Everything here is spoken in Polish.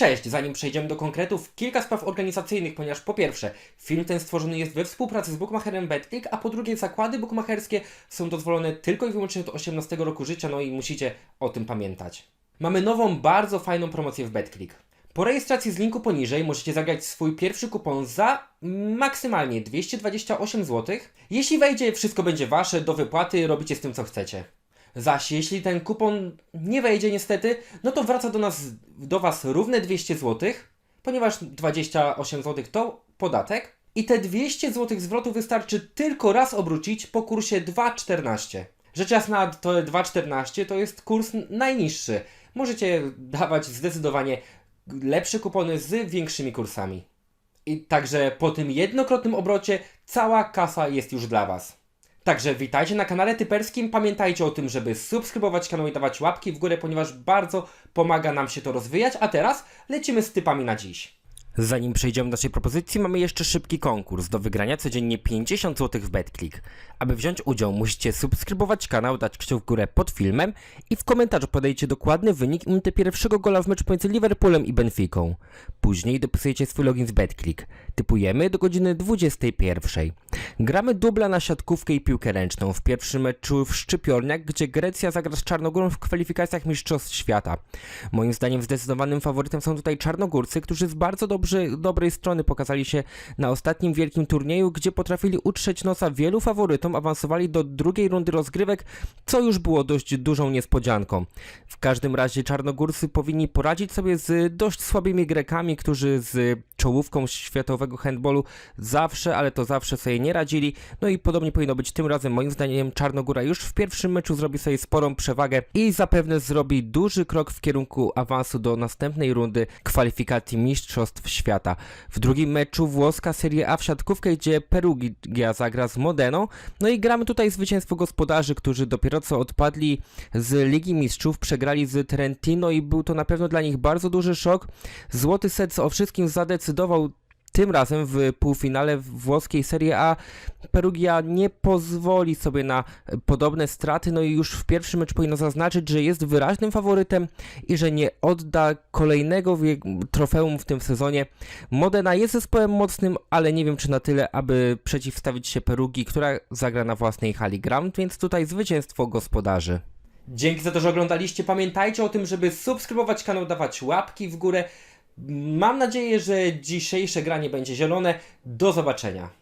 Cześć, zanim przejdziemy do konkretów, kilka spraw organizacyjnych, ponieważ po pierwsze, film ten stworzony jest we współpracy z bookmacherem BetClick, a po drugie, zakłady bookmacherskie są dozwolone tylko i wyłącznie od 18 roku życia, no i musicie o tym pamiętać. Mamy nową, bardzo fajną promocję w BetClick. Po rejestracji z linku poniżej możecie zagrać swój pierwszy kupon za maksymalnie 228 zł. Jeśli wejdzie, wszystko będzie wasze, do wypłaty, robicie z tym co chcecie. Zaś jeśli ten kupon nie wejdzie niestety, no to wraca do nas, do Was równe 200 zł, ponieważ 28 zł to podatek i te 200 zł zwrotu wystarczy tylko raz obrócić po kursie 2,14. Rzecz jasna, to 2,14 to jest kurs najniższy. Możecie dawać zdecydowanie lepsze kupony z większymi kursami. I także po tym jednokrotnym obrocie cała kasa jest już dla Was. Także witajcie na kanale Typerskim. Pamiętajcie o tym, żeby subskrybować kanał i dawać łapki w górę, ponieważ bardzo pomaga nam się to rozwijać. A teraz lecimy z typami na dziś. Zanim przejdziemy do naszej propozycji, mamy jeszcze szybki konkurs. Do wygrania codziennie 50 zł w BetClick. Aby wziąć udział, musicie subskrybować kanał, dać kciuk w górę pod filmem i w komentarzu podajcie dokładny wynik i minutę pierwszego gola w meczu pomiędzy Liverpoolem i Benficą. Później dopisujecie swój login z BetClick. Typujemy do godziny 21. Gramy dubla na siatkówkę i piłkę ręczną. W pierwszym meczu w Szczypiorniach, gdzie Grecja zagra z Czarnogórą w kwalifikacjach Mistrzostw Świata. Moim zdaniem zdecydowanym faworytem są tutaj Czarnogórcy, którzy z bardzo dobrze, dobrej strony pokazali się na ostatnim wielkim turnieju, gdzie potrafili utrzeć nosa wielu faworytom, awansowali do drugiej rundy rozgrywek, co już było dość dużą niespodzianką. W każdym razie Czarnogórscy powinni poradzić sobie z dość słabymi Grekami, którzy z czołówką światowego handballu zawsze, ale to zawsze sobie nie radzili. No i podobnie powinno być tym razem. Moim zdaniem Czarnogóra już w pierwszym meczu zrobi sobie sporą przewagę i zapewne zrobi duży krok w kierunku awansu do następnej rundy kwalifikacji Mistrzostw Świata. W drugim meczu włoska Serie A w siatkówkę, gdzie Perugia zagra z Modeną. No i gramy tutaj zwycięstwo gospodarzy, którzy dopiero co odpadli z Ligi Mistrzów, przegrali z Trentino i był to na pewno dla nich bardzo duży szok. Złoty set o wszystkim zadecydował tym razem w półfinale włoskiej Serie A Perugia nie pozwoli sobie na podobne straty, no i już w pierwszym meczu powinno zaznaczyć, że jest wyraźnym faworytem i że nie odda kolejnego trofeum w tym sezonie. Modena jest zespołem mocnym, ale nie wiem czy na tyle, aby przeciwstawić się Perugii, która zagra na własnej hali Ground, więc tutaj zwycięstwo gospodarzy. Dzięki za to, że oglądaliście. Pamiętajcie o tym, żeby subskrybować kanał, dawać łapki w górę. Mam nadzieję, że dzisiejsze granie będzie zielone. Do zobaczenia.